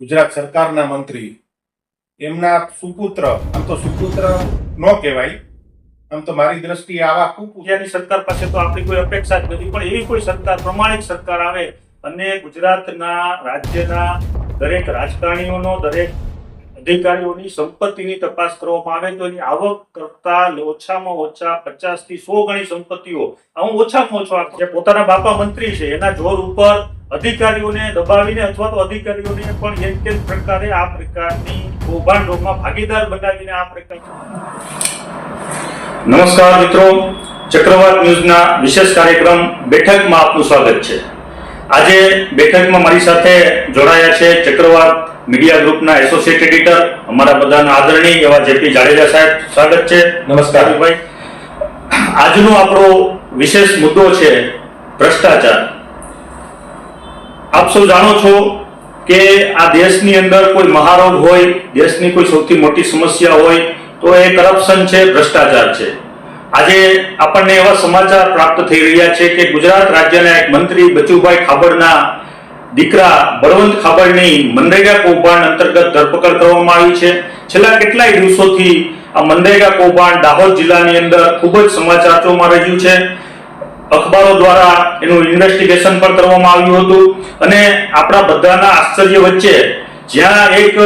ગુજરાત સરકારના મંત્રી. એમના સુપુત્ર, આમ તો સુપુત્ર ન કહેવાય. આમ તો મારી દ્રષ્ટિએ આવા કુપુત્ર સરકાર પાસે તો આપણી કોઈ અપેક્ષા જ નથી, પણ એવી કોઈ સરકાર, પ્રમાણિક સરકાર આવે અને ગુજરાતના રાજ્યના દરેક રાજકારણીઓનો, દરેક અધિકારીઓની સંપત્તિની તપાસ કરવામાં આવે તો એની આવક કરતા ઓછામાં ઓછા પચાસથી સો ગણી સંપત્તિઓ. હું ઓછામાં ઓછો જે પોતાના બાપા મંત્રી છે, એના જોર ઉપર અધિકારીઓને દબાવીને અથવા તો અધિકારીઓને પણ એક કે પ્રકારે આ પ્રકારની કૌભાંડોમાં ભાગીદાર બનાવીને આ પ્રકાર નમસ્કાર મિત્રો. ચક્રવાત ન્યૂઝના વિશેષ કાર્યક્રમ બેઠકમાં આપનું સ્વાગત છે. આજે બેઠકમાં મારી સાથે જોડાયા છે ચક્રવાત મીડિયા ગ્રુપના એસોસિએટ એડિટર અમારા બધાના આદરણીય એવા જેપી જાડેજા સાહેબ સ્વાગત છે. નમસ્કાર. ભાઈ આજનો આપણો વિશેષ મુદ્દો છે ભ્રષ્ટાચાર. આપ સૌ જાણો છો કે આ દેશની અંદર કોઈ મહારોગ હોય દેશની કોઈ સૌથી મોટી સમસ્યા હોય તો એ કરપ્શન છે ભ્રષ્ટાચાર છે. આજે આપણને એવા સમાચાર પ્રાપ્ત થઈ રહ્યા છે કે ગુજરાત રાજ્યના એક મંત્રી બચુભાઈ ખાબડના દીકરા બળવંત ખાબડની મનરેગા કૌભાંડ અંતર્ગત ધરપકડ કરવામાં આવી છે. છેલ્લા કેટલાય દિવસોથી આ મનરેગા કૌભાંડ દાહોદ જિલ્લાની અંદર ખૂબ જ સમાચારોમાં રહ્યું છે. અખબારો દ્વારા એનું ઇન્વેસ્ટિગેશન પણ કરવામાં આવ્યું હતું અને આપણા બધાના આશ્ચર્ય વચ્ચે જ્યાં એક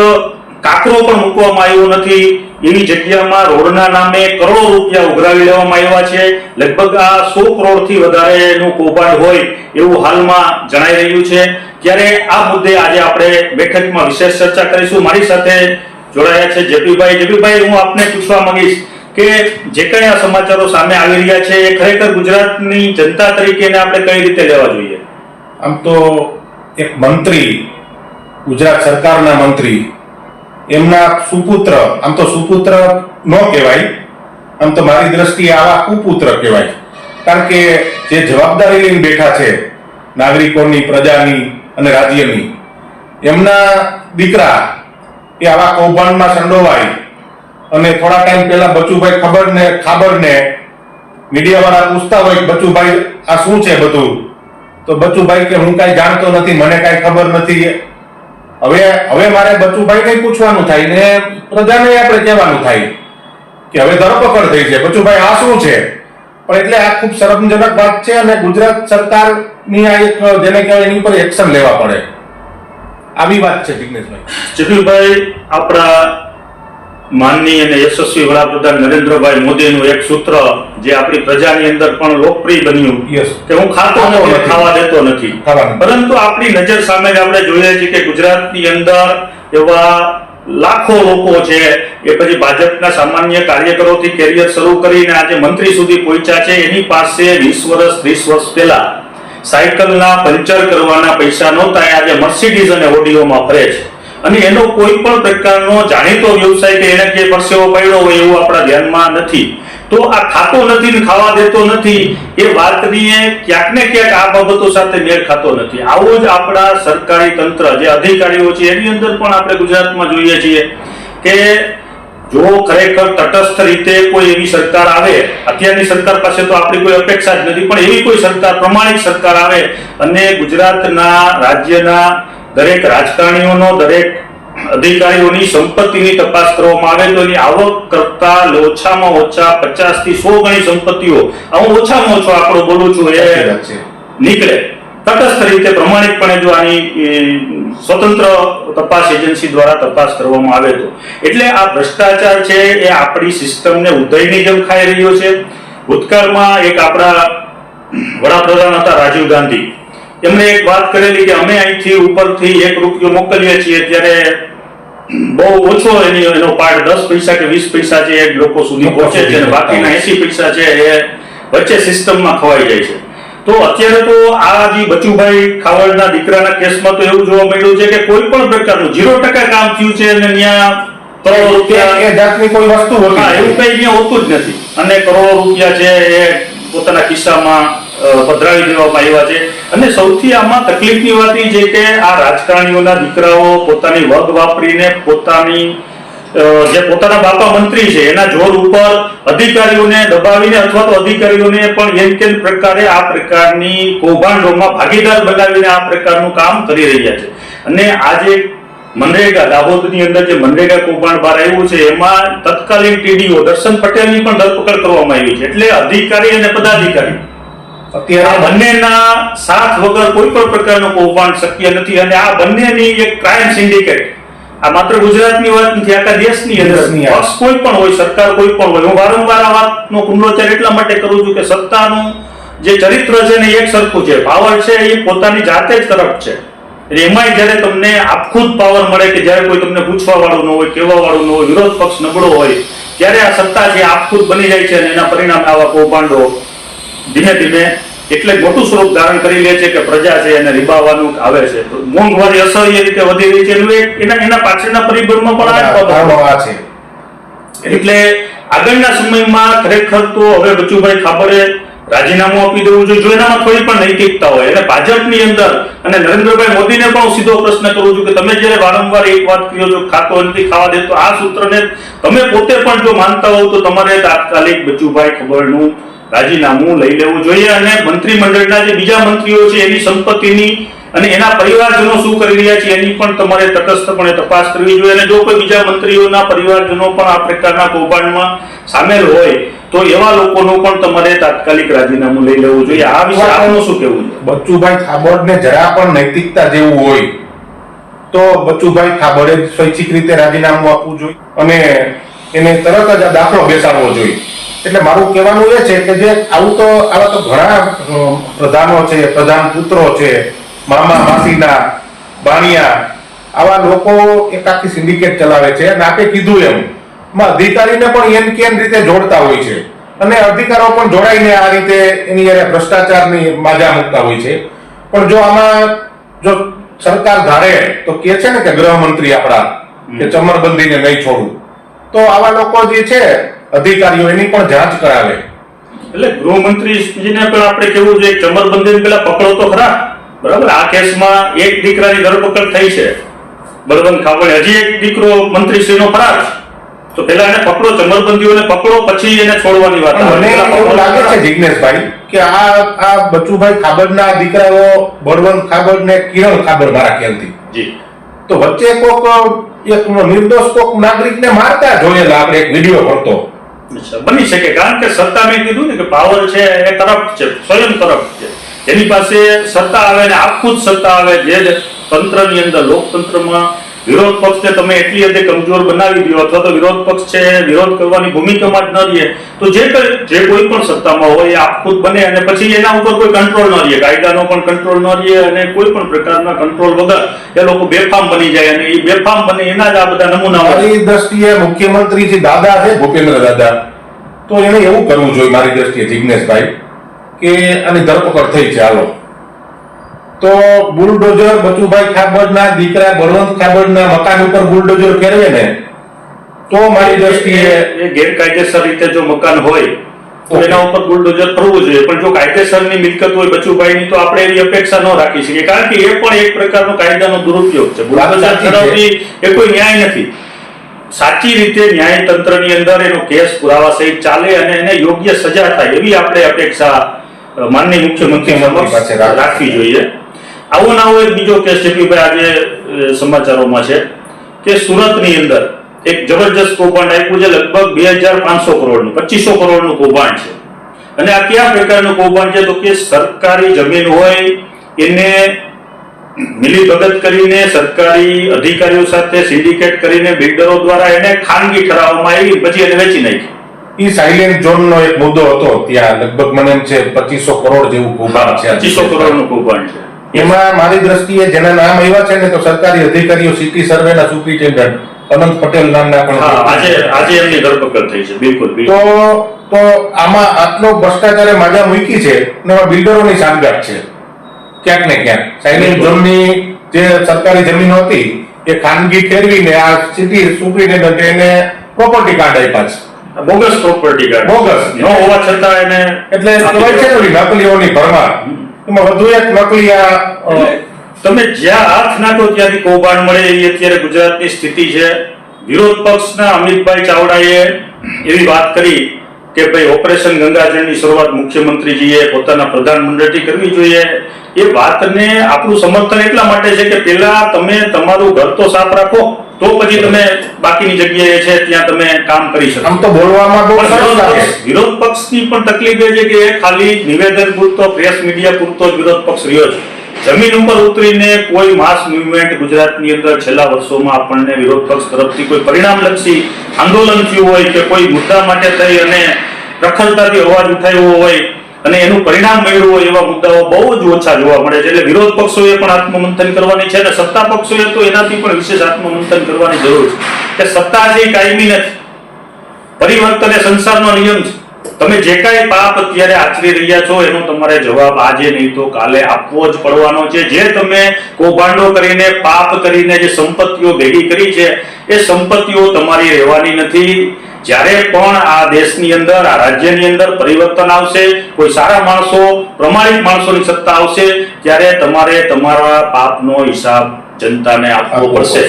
કાકરો પણ મૂકવામાં આવ્યો નથી. એવી જગ્યામાં રોડના નામે કરોડો રૂપિયા ઉઘરાવી લેવામાં આવ્યા છે. લગભગ આ સો કરોડથી વધારેનું કૌભાંડ હોય એવું હાલમાં જણાઈ રહ્યું છે. ત્યારે આ મુદ્દે આજે આપણે બેઠકમાં વિશેષ ચર્ચા કરીશું. મારી સાથે જોડાયા છે જેપીભાઈ. જેપીભાઈ, હું આપને પૂછવા માંગીશ કે જે કંઈ આ સમાચારો સામે આવી રહ્યા છે, એ ખરેખર ગુજરાતની જનતા તરીકે આપણે કઈ રીતે લેવા જોઈએ? આમ તો એક મંત્રી, ગુજરાત સરકારના મંત્રી એમના સુપુત્ર, આમ તો સુપુત્ર ન કહેવાય, આમ તો મારી દ્રષ્ટિએ આવા કુપુત્ર કહેવાય. કારણ કે જે જવાબદારી લઈને બેઠા છે, નાગરિકોની, પ્રજાની અને રાજ્યની, એમના દીકરા એ આવા કૌભાંડમાં સંડોવાય. અને થોડા ટાઈમ પહેલા બચુભાઈ ખબર ને ખાબર ને મીડિયાવાળા પૂછતા હોય બચુભાઈ, આ શું છે બધું? તો બચુભાઈ કે, હું કાંઈ જાણતો નથી, મને કાંઈ ખબર નથી હવે હવે મારે બચુભાઈ કઈ પૂછવાનું થાય ને પ્રજાને આપણે કહેવાનું થાય કે હવે ધરપકડ થઈ છે. બચુભાઈ, આ શું છે? પણ એટલે આ ખૂબ શરમજનક વાત છે અને ગુજરાત સરકારની આ એક, જેને કહેવાય એની ઉપર એક્શન લેવા પડે. આવી વાત છે જિગ્નેશભાઈ. જગીરભાઈ આપણા માનનીય અને યશસ્વી વડાપ્રધાન નરેન્દ્રભાઈ મોદીનું એક સૂત્ર જે આપણી પ્રજાની અંદર પણ લોકપ્રિય બન્યું કે હું ખાતો નથી. ખાવા દેતો નથી. પરંતુ આપણી નજર સામે જ આપણે જોઈએ છીએ કે ગુજરાતની અંદર એવા લાખો લોકો છે એ પછી ભાજપના સામાન્ય કાર્યકરોથી કેરિયર શરૂ કરીને આજે મંત્રી સુધી પહોંચ્યા છે. એની પાસે વીસ વર્ષ ત્રીસ વર્ષ પહેલા સાયકલના પંચર કરવાના પૈસા નહોતા. આજે મર્સિડીઝ અને ઓડિયોમાં ફરે છે. અને એનો કોઈ પણ પ્રકારનો જાણીતો વ્યવસાય કે એને જે પરસેવો પડ્યો હોય એવું આપણા ધ્યાનમાં નથી. તો આ ખાતો નથી ખાવા દેતો નથી, એ વાતની ક્યાંક ને ક્યાંક આ બાબતો સાથે મેળ ખાતો નથી. આવો જ આપણા સરકારી તંત્ર, જે અધિકારીઓ છે, એની અંદર પણ આપણે ગુજરાતમાં જોઈએ છીએ કે જો ખરેખર તટસ્થ રીતે કોઈ એવી સરકાર આવે, અત્યારની સરકાર પાસે તો આપણી કોઈ અપેક્ષા જ નથી, પણ એવી કોઈ સરકાર, પ્રમાણિક સરકાર આવે અને ગુજરાતના રાજ્યના દરેક રાજકારણીઓનો દરેક અધિકારીઓની સંપત્તિની તપાસ કરવામાં આવે તો એની આવક કરતા ઓછામાં ઓછા પચાસથી સો ગણી સંપત્તિઓ હું ઓછામાં ઓછો આપણો બોલું છું એ નીકળે. તટસ્થ રીતે પ્રમાણિકપણે જો આની સ્વતંત્ર તપાસ એજન્સી દ્વારા તપાસ કરવામાં આવે તો. એટલે આ ભ્રષ્ટાચાર છે એ આપણી સિસ્ટમને ઉદયની જેમ ખાઈ રહ્યો છે. ભૂતકાળમાં એક આપણા વડાપ્રધાન હતા રાજીવ ગાંધી. એમણે એક વાત કરેલી કે અમે અહીંથી ઉપરથી એક રૂપિયો મોકલીએ છીએ ત્યારે બહુ ઓછો એની એનો પાર્ટ દસ પૈસા કે વીસ પૈસા છે એ લોકો સુધી પહોંચે છે અને બાકીના એસી પૈસા છે એ વચ્ચે સિસ્ટમમાં ખવાઈ જાય છે. તો અત્યારે તો આ જે બચુભાઈ ખાવડના દીકરાના કેસમાં તો એવું જોવા મળ્યું છે કે કોઈ પણ પ્રકારનું જીરો ટકા કામ થયું છે અને ત્યાં કરોડો રૂપિયા એ જાતની કોઈ વસ્તુ હોતી એવું. કઈ ત્યાં હોતું જ નથી. અને કરોડો રૂપિયા છે એ પોતાના ખિસ્સામાં પધરાવી દેવામાં આવ્યા છે. અને સૌથી આમાં તકલીફની વાત એ છે કે આ રાજકારણીઓના દીકરાઓ પોતાની વગ વાપરીને પોતાની જે પોતાના બાપા મંત્રી છે, એના જોર ઉપર અધિકારીઓને દબાવીને અથવા તો અધિકારીઓને પણ એમ કે પ્રકારે આ પ્રકારની કૌભાંડોમાં ભાગીદાર બનાવીને આ પ્રકારનું કામ કરી રહ્યા છે. અને આજે મનરેગા, દાહોદની અંદર જે મનરેગા કૌભાંડ બહાર આવ્યું છે, એમાં તત્કાલીન ટીડીઓ દર્શન પટેલની પણ ધરપકડ કરવામાં આવી છે. એટલે અધિકારી અને પદાધિકારી અત્યારે બંનેના સાથ વગર કોઈ પણ પ્રકારનું કૌભાંડ શક્ય નથી અને આ બંનેની એક ક્રાઇમ સિન્ડિકેટ આ માત્ર ગુજરાતની વાત નથી આખા દેશની અંદર દેશની પક્ષ કોઈ પણ હોય સરકાર કોઈ પણ હોય. હું વારંવાર આ વાતનો પુનરોચ્ચાર એટલા માટે કરું છું કે સત્તાનું જે ચરિત્ર છે ને એક સરખું છે. પાવર છે એ પોતાની જાતે જ કરપ્ટ છે. એમાંય જ્યારે તમને આપખુદ પાવર મળે કે જ્યારે કોઈ તમને પૂછવા વાળું ન હોય કહેવા વાળું ન હોય વિરોધ પક્ષ નબળો હોય ત્યારે આ સત્તા છે આપખુદ બની જાય છે અને એના પરિણામે આવા કૌભાંડો ધીમે ધીમે એટલે મોટું સ્વરૂપ ધારણ કરી લે છે કે પ્રજા છે એને રીબાવાનું આવે છે. મોંઘવારી અસહ્ય રીતે વધી રહી છે એનું એના એના પાછળના પરિબળમાં પણ આ છે એટલે આગળના સમયમાં ખરેખર તો હવે બચુભાઈ ખાબરે રાજીનામું આપી દેવું જોઈએ. જો એનામાં થોડી પણ નૈતિકતા હોય અને ભાજપની અંદર અને નરેન્દ્રભાઈ મોદીને પણ હું સીધો પ્રશ્ન કરું છું કે તમે જ્યારે વારંવાર એક વાત કહો છો ખાતો નથી ખાવા દેતો આ સૂત્રને તમે પોતે પણ જો માનતા હોવ તો તમારે તાત્કાલિક બચુભાઈ ખબરનું રાજીનામું લઈ લેવું જોઈએ અને મંત્રીમંડળના જે બીજા મંત્રીઓ છે એની સંપત્તિની અને એના પરિવારજનો શું કરી રહ્યા છે એની પણ તમારે તટસ્થપણે તપાસ કરવી જોઈએ. અને જો કોઈ બીજા મંત્રીઓના પરિવારજનો પણ આ પ્રકારના કૌભાંડમાં સામેલ હોય તો એવા લોકોનું પણ તમારે તાત્કાલિક રાજીનામું લઈ લેવું જોઈએ. આ વિશે આપનું શું કહેવું છે? બચ્ચુભાઈ ખાબડને જરા પણ નૈતિકતા જેવું હોય તો બચ્ચુભાઈ ખાબડે સ્વૈચ્છિક રીતે રાજીનામું આપવું જોઈએ અને એને તરત જ આ દાખલો બેસાડવો જોઈએ. એટલે મારું કહેવાનું એ છે કે જે આવું તો આવા તો ઘણા પ્રધાનો છે પ્રધાન પુત્રો છે મામા માસીના બાણિયા આવા લોકો એક આખી સિન્ડિકેટ ચલાવે છે અને આપે કીધું એમ. માં અધિકારીને પણ એમ કેમ રીતે જોડતા હોય છે? અને અધિકારો પણ જોડાઈને આ રીતે એની હારે ભ્રષ્ટાચારની માજા મૂકતા હોય છે. પણ જો આમાં જો સરકાર ધારે તો કે છે ને કે ગૃહમંત્રી આપણા કે ચમરબંધીને નહીં છોડવું તો આવા લોકો જે છે અધિકારીઓ એની પણ જાંચ કરાવે. એટલે ગૃહમંત્રીજીને પણ આપણે કેવું જોઈએ ચમરબંધીને પેલા પકડો તો ખરા. બરાબર? આ કેસમાં એક દીકરાની ધરપકડ થઈ છે. બળવંત ખાબડે હજી એક દીકરો મંત્રીશ્રીનો ફરાર તો પેલા એને પકડો ચમરબંધીઓને પકડો પછી એને છોડવાની વાત મને એવું લાગે છે જિજ્ઞેશભાઈ કે આ આ બચુભાઈ ખાબડના દીકરાઓ બળવંત ખાબડ ને કિરણ ખાબડ મારા ખ્યાલથી. જી. તો વચ્ચે કોક એક નિર્દોષ કોક નાગરિકને મારતા જોયેલા આપણે એક વીડિયો પડતો. બની શકે. કારણ કે સત્તા મેં કીધું ને કે પાવર છે એ કરપ્ટ છે, સ્વયં કરપ્ટ છે. એની પાસે સત્તા આવે ને આખું જ સત્તા આવે જે તંત્રની અંદર લોકતંત્રમાં વિરોધ પક્ષને તમે એટલી હદે કમજોર બનાવી દો અથવા તો વિરોધ પક્ષ છે વિરોધ કરવાની ભૂમિકામાં જ ન રહે તો જે કઈ- જે કોઈ પણ સત્તામાં હોય એ આખું બને અને પછી એના ઉપર કોઈ કંટ્રોલ ન રહે કાયદાનો પણ કંટ્રોલ ન રહે અને કોઈ પણ પ્રકારના કંટ્રોલ વગર એ લોકો બેફામ બની જાય અને એ બેફામ બને એના જ આ બધા નમૂના હોય દ્રષ્ટિએ મુખ્યમંત્રી જે દાદા છે. ભૂપેન્દ્ર દાદા. તો એને એવું કરવું જોઈએ મારી દ્રષ્ટિએ જિજ્ઞેશભાઈ કે આની ધરપકડ થઈ છે હાલો. તો બુલડોઝર બચુભાઈ ખાબડના દીકરા બળવંત ખાબડના મકાન ઉપર બુલડોઝર ફેરવે ને તો મારી દ્રષ્ટિએ એ ગેરકાયદેસર રીતે જો મકાન હોય તો એના ઉપર બુલડોઝર ફરવું જોઈએ. પણ જો કાયદેસરની મિલકત હોય બચુભાઈની તો આપણે એવી અપેક્ષા ન રાખી શકીએ. કારણ કે એ પણ એક પ્રકારનો કાયદાનો દુરુપયોગ છે. બુલડોઝર. ફેરવવી એ કોઈ ન્યાય નથી. સાચી રીતે ન્યાયતંત્રની અંદર એનો કેસ પુરાવા સહિત ચાલે અને એને યોગ્ય સજા થાય એવી આપણે અપેક્ષા માનની માનનીય મુખ્યમંત્રી સમક્ષ. રાખવી જોઈએ. આવો ને એક બીજો કેસ છે કે ભાઈ આજે સમાચારોમાં છે કે સુરતની અંદર એક જબરજસ્ત કૌભાંડ આપ્યું છે લગભગ બે હજાર પાંચસો કરોડનું પચીસો કરોડનું કૌભાંડ છે. અને આ કયા પ્રકારનું કૌભાંડ છે? તો કે સરકારી જમીન હોય એને મિલીભગત કરીને સરકારી અધિકારીઓ સાથે સિન્ડિકેટ કરીને બિલ્ડરો દ્વારા એને ખાનગી ઠરાવવામાં આવી પછી એને વેચી નાખી. ઈ સાયલેન્ટ ઝોન નો એક મુદ્દો હતો ત્યાં લગભગ મને એમ છે પચીસો કરોડ જેવું કૌભાંડ છે. પચીસો કરોડનું કૌભાંડ છે. એમાં મારી દ્રષ્ટિએ જેના નામ આવ્યા છે ને તો સરકારી અધિકારીઓ સિટી સર્વેના સુપ્રિન્ટેન્ડન્ટ અનંત પટેલ નામના પણ આજે આજે એમની ધરપકડ થઈ છે બિલકુલ તો તો આમાં આટલો ભ્રષ્ટાચારે માજા મૂકી છે ને બિલ્ડરોની સાંગાટ છે. ક્યાંક ને ક્યાંક. સાઇલેન્ટ ઝોનની જે સરકારી જમીનો હતી એ ખાનગી ફેરવીને આ સિટી સુપ્રિન્ટેન્ડન્ટ એને પ્રોપર્ટી કાર્ડ આપ્યા છે. Bogus property card bogus. ન હોવા છતાં એને એટલે કહેવાય છે ને નકલીઓની ભરમાર. એમાં વધુ એક નકલી આ તમે જ્યાં હાથ નાખો ત્યાંથી કૌભાંડ મળે એવી અત્યારે ગુજરાતની સ્થિતિ છે. વિરોધ પક્ષના અમિતભાઈ ચાવડાએ એવી વાત કરી કે ભાઈ ઓપરેશન ગંગાજળની શરૂઆત મુખ્યમંત્રીજીએ પોતાના પ્રધાનમંત્રીથી કરવી જોઈએ. એ વાતને આપણું સમર્થન એટલા માટે છે કે પેલા તમે તમારું ઘર તો સાફ રાખો તો પછી તમે બાકીની જગ્યાએ છે ત્યાં તમે કામ કરી શકો. આમ તો બોલવામાં બહુ સરસ વિરોધ લાગે. વિરોધ પક્ષની પણ તકલીફ એ છે કે ખાલી નિવેદન પૂરતો પ્રેસ મીડિયા પૂરતો જ વિરોધ પક્ષ રહ્યો છે. જમીન ઉપર ઉતરીને કોઈ માસ મુવમેન્ટ ગુજરાતની અંદર છેલ્લા વર્ષોમાં આપણને વિરોધ પક્ષ તરફથી કોઈ પરિણામલક્ષી આંદોલન થયું હોય કે કોઈ મુદ્દા માટે થઈ અને પ્રખરતાથી અવાજ ઉઠાવ્યો હોય અને એનું પરિણામ મેળવ્યું હોય એવા મુદ્દાઓ બહુ જ ઓછા જોવા મળે છે. એટલે વિરોધ પક્ષોએ પણ આત્મમંથન કરવાની છે અને સત્તા પક્ષોએ તો એનાથી પણ વિશેષ આત્મમંથન કરવાની જરૂર છે. કે સત્તા જે કાયમી નથી, પરિવર્તન એ સંસારનો નિયમ છે. તમે જે કાંઈ પાપ અત્યારે આચરી રહ્યા છો, એનો તમારે જવાબ આજે નહીં તો કાલે આપવો જ પડવાનો છે. જે તમે કૌભાંડો કરીને, પાપ કરીને જે સંપત્તિઓ ભેગી કરી છે, એ સંપત્તિઓ તમારી રહેવાની નથી. જ્યારે પણ આ દેશની અંદર આ રાજ્યની અંદર પરિવર્તન આવશે કોઈ સારા માણસો પ્રમાણિક માણસોની સત્તા આવશે ત્યારે તમારે તમારા પાપનો હિસાબ જનતાને આપવો પડશે.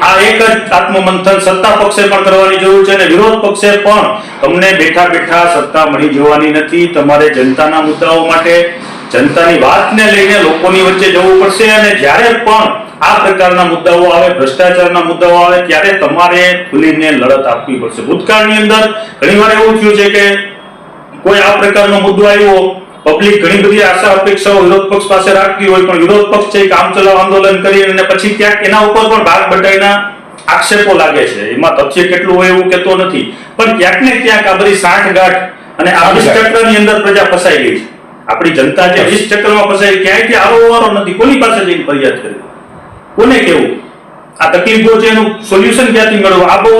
આ એક જ આત્મમંથન સત્તા પક્ષે પણ કરવાની જરૂર છે અને વિરોધ પક્ષે પણ તમને બેઠા બેઠા સત્તા મળી જવાની નથી તમારે જનતાના મુદ્દાઓ માટે જનતાની વાતને લઈને લોકોની વચ્ચે જવું પડશે અને જ્યારે પણ આ પ્રકારના મુદ્દાઓ આવે ભ્રષ્ટાચારના મુદ્દાઓ આવે ત્યારે તમારે ખુલીને લડત આપવી પડશે. ભૂતકાળની અંદર ઘણીવાર એવું થયું છે કે કોઈ આ પ્રકારનો મુદ્દો આવ્યો પબ્લિક ઘણી બધી આશા અપેક્ષાઓ વિરોધ પક્ષ પાસે રાખતી હોય પણ વિરોધ પક્ષ છે કામ ચલાવ આંદોલન કરી અને પછી ક્યાંક એના ઉપર પણ ભાગ બટાઈના આક્ષેપો લાગે છે. એમાં તથ્ય કેટલું હોય એવું કહેતો નથી. પણ ક્યાંક ને ક્યાંક આ બધી સાંઠગાંઠ અને આ વીસ ચક્રની અંદર પ્રજા ફસાઈ ગઈ છે. આપણી જનતા જે વીસ ચક્રમાં ફસાઈ ક્યાંયથી આવો વારો નથી? કોની પાસે જઈને ફરિયાદ કરી? કોને કેવું આ તકલીફો છે એનું સોલ્યુશન ક્યાંથી મેળવવું આ બહુ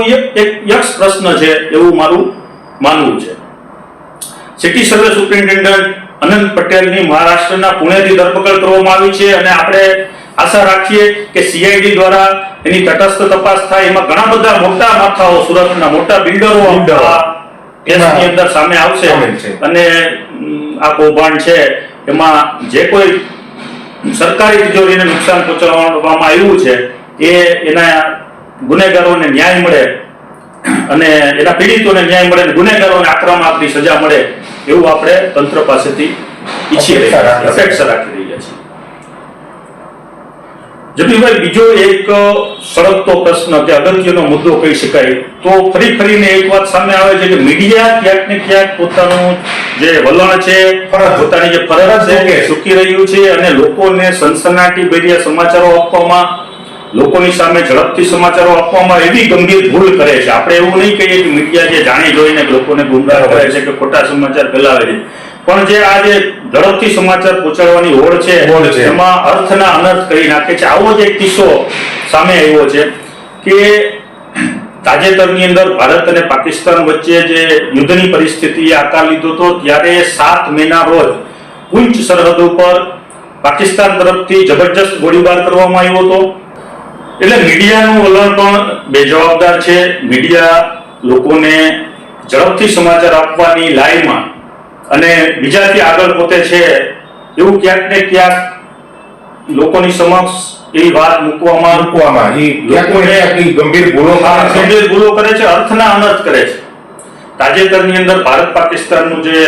એક યક્ષ પ્રશ્ન છે એવું મારું માનવું છે. સિટી સર્વે સુપ્રિન્ટેન્ડન્ટ અનંત પટેલની મહારાષ્ટ્રના પુણેથી ધરપકડ કરવામાં આવી છે અને આપણે આશા રાખીએ કે સીઆઈડી દ્વારા એની તટસ્થ તપાસ થાય. એમાં ઘણા બધા મોટા માથાઓ સુરતના મોટા બિલ્ડરો કેસની અંદર સામે આવશે. અને આ કૌભાંડ છે. એમાં જે કોઈ સરકારી તિજોરીને નુકસાન પહોંચાડવામાં આવ્યું છે એ એના ગુનેગારોને ન્યાય મળે અને એના પીડિતોને ન્યાય મળે અને ગુનેગારોને આક્રમણ આપની સજા મળે એવું આપણે તંત્ર પાસેથી ઈચ્છીએ અપેક્ષા રાખીએ. જમીનભાઈ બીજો એક સળગતો પ્રશ્ન કે અગત્યનો મુદ્દો કહી શકાય. તો ફરી ફરીને એક વાત સામે આવે છે કે મીડિયા ક્યાંક ને ક્યાંક પોતાનું જે વલણ છે. પોતાની જે ફરજ છે કે ચૂકી રહ્યું છે અને લોકોને સનસનાટી ભર્યા સમાચારો આપવામાં લોકોની સામે ઝડપથી સમાચારો આપવામાં એવી ગંભીર ભૂલ કરે છે. આપણે એવું નહીં કહીએ કે મીડિયા જે જાણી જોઈને લોકોને ગુમરાહ કરે છે કે ખોટા સમાચાર ફેલાવે છે. પણ જે આ જે ઝડપથી સમાચાર પહોંચાડવાની હોડ છે. એમાં અર્થના અનર્થ કરી નાખે છે. આવો જ એક કિસ્સો સામે આવ્યો છે કે તાજેતરની અંદર ભારત અને પાકિસ્તાન વચ્ચે જે યુદ્ધની પરિસ્થિતિએ આકાર લીધો હતો ત્યારે સાત મેના રોજ ઉચ્ચ સરહદ ઉપર પાકિસ્તાન તરફથી જબરજસ્ત ગોળીબાર કરવામાં આવ્યો હતો. એટલે મીડિયાનું વલણ પણ બેજવાબદાર છે. મીડિયા લોકોને ઝડપથી સમાચાર આપવાની લાઈનમાં અને બીજાથી આગળ પોતે છે એવું ક્યાંક ને ક્યાંક લોકોની સમક્ષ એવી વાત મૂકવામાં મૂકવામાં ઈ ને ગંભીર ભૂલો ગંભીર ભૂલો કરે છે અર્થના અનર્થ કરે છે. તાજેતરની અંદર ભારત પાકિસ્તાનનું જે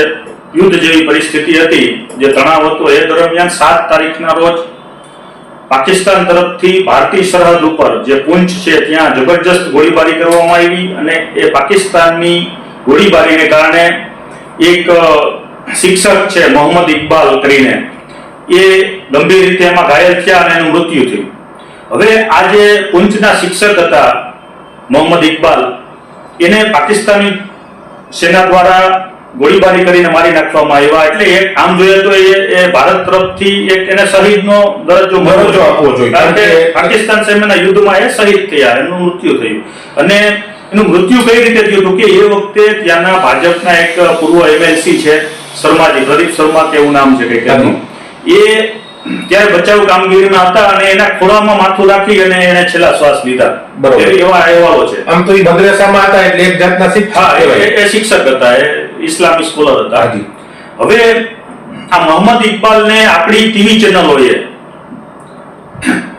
યુદ્ધ જેવી પરિસ્થિતિ હતી જે તણાવ હતો એ દરમિયાન સાત તારીખના રોજ પાકિસ્તાન તરફથી ભારતીય સરહદ ઉપર જે પુંચ છે ત્યાં જબરજસ્ત ગોળીબારી કરવામાં આવી અને એ પાકિસ્તાનની ગોળીબારીને કારણે એક શિક્ષક છે મોહમ્મદ ઇકબાલ કરીને. એ ગંભીર રીતે એમાં ઘાયલ થયા અને એનું મૃત્યુ થયું. હવે આ જે પૂંચના શિક્ષક હતા મોહમ્મદ ઇકબાલ. એને પાકિસ્તાની સેના દ્વારા ગોળીબારી કરીને મારી નાખવામાં આવ્યા. એટલે એક આમ જોઈએ તો એ ભારત તરફથી એક એને શહીદનો દરજ્જો મળવો આપવો જોઈએ. કારણ કે- પાકિસ્તાન સામેના યુદ્ધમાં એ શહીદ થયા એનું મૃત્યુ થયું. અને એનું મૃત્યુ કઈ રીતે થયું હતું કે એ વખતે ત્યાંના ભાજપના એક પૂર્વ એમએલસી છે શર્માજી પ્રદીપ શર્મા તેવું નામ છે કે ત્યાંનું એ ત્યારે બચાવ કામગીરીમાં હતા અને એના ખોળામાં માથું રાખી અને એને છેલ્લા શ્વાસ લીધા. બરોબર. એવા અહેવાલો છે. આમ તો એ મદ્રેસામાં હતા એટલે એક જાતના શિક્ષક એ- શિક્ષક હતા એ ઇસ્લામી સ્કોલર હતા. હાજી. હવે આ મોહમ્મદ ઇકબાલને આપણી ટીવી ચેનલોએ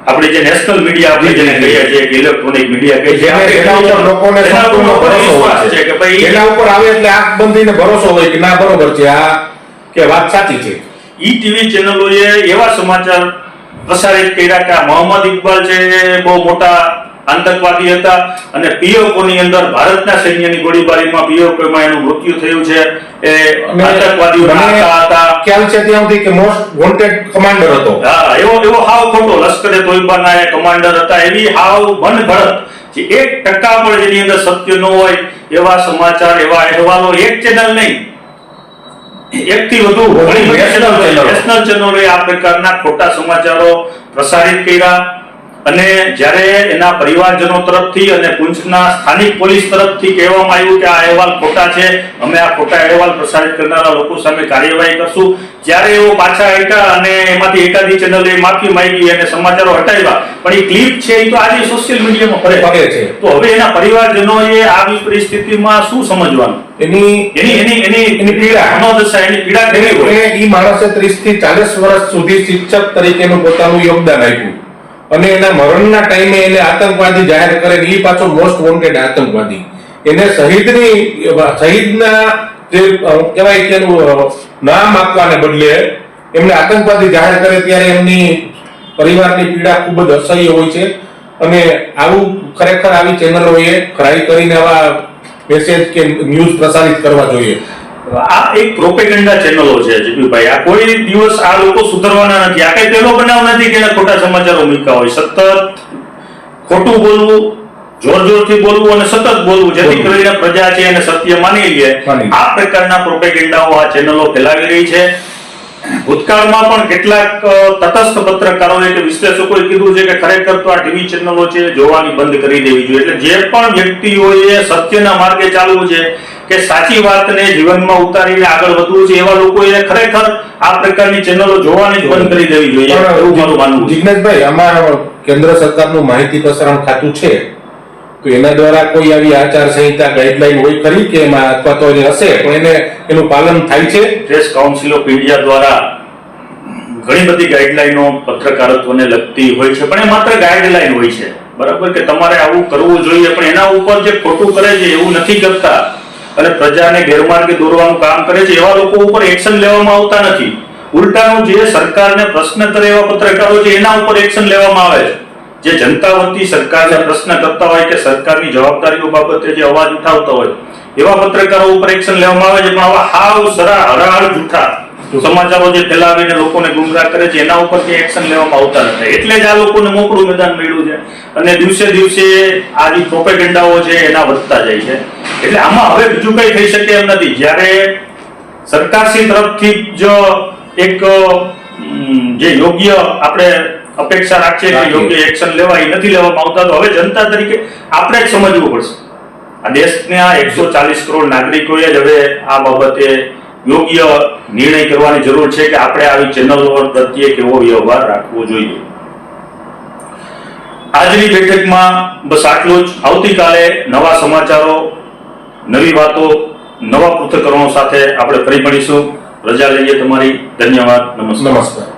આપણે જે નેશનલ મીડિયા આપણે જેને કહીએ છીએ કે ઇલેક્ટ્રોનિક મીડિયા કહીએ છીએ એના ઉપર લોકોને સંપૂર્ણ ભરોસો હોય છે. કે ભાઈ એના ઉપર આવે એટલે આંખ બંધીને ભરોસો હોય કે ના બરોબર છે આ કે વાત સાચી છે. ઈ ટીવી ચેનલોએ એવા સમાચાર પ્રસારિત કર્યા કે મોહમ્મદ ઇકબાલ છે બહુ મોટા આતંકવાદી હતા અને પીઓકોની અંદર ભારતના સૈન્યની ગોળીબારીમાં પીઓકોમાં એનું મૃત્યુ થયું છે. એ આતંકવાદીઓ હતા. ખ્યાલ છે ત્યાં સુધી કે મોસ્ટ વોન્ટેડ કમાન્ડર હતો. હા એવો એવો હાવ ખોટો લશ્કરે તોયબાના એ કમાન્ડર હતા. એવી હાવ મનગઢત જે એક ટકા પણ જેની અંદર સત્ય ન હોય એવા સમાચાર એવા અહેવાલો એક ચેનલ નહીં. એકથી વધુ વધુ ઘણી નેશનલ ચેનલોએ આ પ્રકારના ખોટા સમાચારો પ્રસારિત કર્યા. અને જ્યારે એના પરિવારજનો તરફથી અને પૂંછના સ્થાનિક પોલીસ તરફથી કહેવામાં આવ્યું કે આ અહેવાલ ખોટા છે અમે આ ખોટા અહેવાલ પ્રસારિત કરનારા લોકો સામે કાર્યવાહી કરશું. જ્યારે એઓ પાછા હટ્યા અને એમાંથી એકાદી ચેનલે માફી માંગી અને સમાચારો હટાવ્યા પણ એ ક્લિપ છે એ તો આજે સોશિયલ મીડિયામાં ફરે. છે. છે. તો હવે એના પરિવારજનોએ આવી પરિસ્થિતિમાં શું સમજવાનું? એની એની એની એની એની પીડા. મનોદશા એની પીડા કેવી હોય? એ માણસે 30 થી 40 વર્ષ સુધી શિક્ષક તરીકેનું પોતાનું યોગદાન આપ્યું. અને એના મરણના ટાઈમે એને આતંકવાદી જાહેર કરે એ પાછો મોસ્ટ વોન્ટેડ આતંકવાદી. એને શહીદની, શહીદના જે કહેવાય કે નામ આપવાને બદલે એમને આતંકવાદી જાહેર કરે ત્યારે એમની પરિવારની પીડા ખૂબ જ અસહ્ય હોય છે. અને આવું ખરેખર આવી ચેનલોએ ખરાઈ કરીને આવા મેસેજ કે ન્યૂઝ પ્રસારિત કરવા જોઈએ. આ એક પ્રોપેગન્ડા ચેનલો છે જીતુભાઈ આ કોઈ દિવસ આ લોકો સુધરવાના નથી. આ કઈ પહેલો બનાવ નથી કે ખોટા સમાચારો મૂક્યા હોય. સતત ખોટું બોલવું જોર જોરથી બોલવું અને સતત બોલવું જેથી કરીને પ્રજા છે અને સત્ય માની લે. આ પ્રકારના પ્રોપેગેન્ડાઓ આ ચેનલો ફેલાવી રહી છે. ભૂતકાળમાં પણ કેટલાક તટસ્થ પત્રકારોએ કે વિશ્લેષકોએ કીધું છે કે ખરેખર તો આ ટીવી ચેનલો છે જોવાની બંધ કરી દેવી જોઈએ. એટલે જે પણ વ્યક્તિઓએ સત્યના માર્ગે ચાલવું છે કે સાચી વાતને જીવનમાં ઉતારીને આગળ વધવું છે એવા લોકોએ ખરેખર આ પ્રકારની ચેનલો જોવાની બંધ કરી દેવી જોઈએ. એવું મારું માનવું જિગ્નેશભાઈ આમાં કેન્દ્ર સરકારનું માહિતી પ્રસારણ ખાતું છે. તો એના દ્વારા કોઈ આવી આચાર સંહિતા ગાઈડલાઈન હોય ખરી કે એમાં અથવા તો હશે પણ એને એનું પાલન થાય છે? પ્રેસ કાઉન્સિલ ઓફ ઇન્ડિયા દ્વારા ઘણી બધી ગાઈડલાઈનો પત્રકારત્વને લગતી હોય છે પણ એ માત્ર ગાઈડલાઈન હોય છે. બરાબર? કે તમારે આવું કરવું જોઈએ પણ એના ઉપર જે ખોટું કરે છે એવું નથી કરતા. અને પ્રજાને ગેરમાર્ગે દોરવાનું કામ કરે છે એવા લોકો ઉપર એક્શન લેવામાં આવતા નથી. ઉલટાનું જે સરકારને પ્રશ્ન કરે એવા પત્રકારો છે, એના ઉપર એક્શન લેવામાં આવે છે. જે જનતા વતી સરકારને પ્રશ્ન કરતા હોય કે સરકારની જવાબદારીઓ બાબતે જે અવાજ ઉઠાવતા હોય, એવા પત્રકારો ઉપર એક્શન લેવામાં આવે છે. પણ આવા હાવ સરા હરાળ જૂઠા સમાચારો જે ફેલાવીને લોકોને ગુમરાહ કરે છે એના ઉપર કે એક્શન લેવામાં આવતા નથી. એટલે જ આ લોકોને મોકળું મેદાન મળ્યું છે. અને દિવસે દિવસે આ જે પ્રોપેગેન્ડાઓ છે એના વધતા જાય છે. એટલે આમાં હવે બીજું કઈ થઈ શકે એમ નથી. જ્યારે સરકારશ્રી તરફથી જ એક જે યોગ્ય આપણે અપેક્ષા રાખીએ કે યોગ્ય એક્શન લેવા એ નથી લેવામાં આવતા તો હવે જનતા તરીકે આપણે જ સમજવું પડશે. આ દેશના એકસો ચાલીસ કરોડ નાગરિકોએ જ હવે આ બાબતે યોગ્ય નિર્ણય કરવાની જરૂર છે કે આપણે આવી ચેનલો પ્રત્યે કેવો વ્યવહાર રાખવો જોઈએ. આજની બેઠકમાં બસ આટલું જ. આવતીકાલે નવા સમાચારો, નવી વાતો, નવા પૃથ્થકરણો સાથે આપણે ફરી મળીશું. રજા લઈએ તમારી. ધન્યવાદ. નમસ્કાર. નમસ્કાર.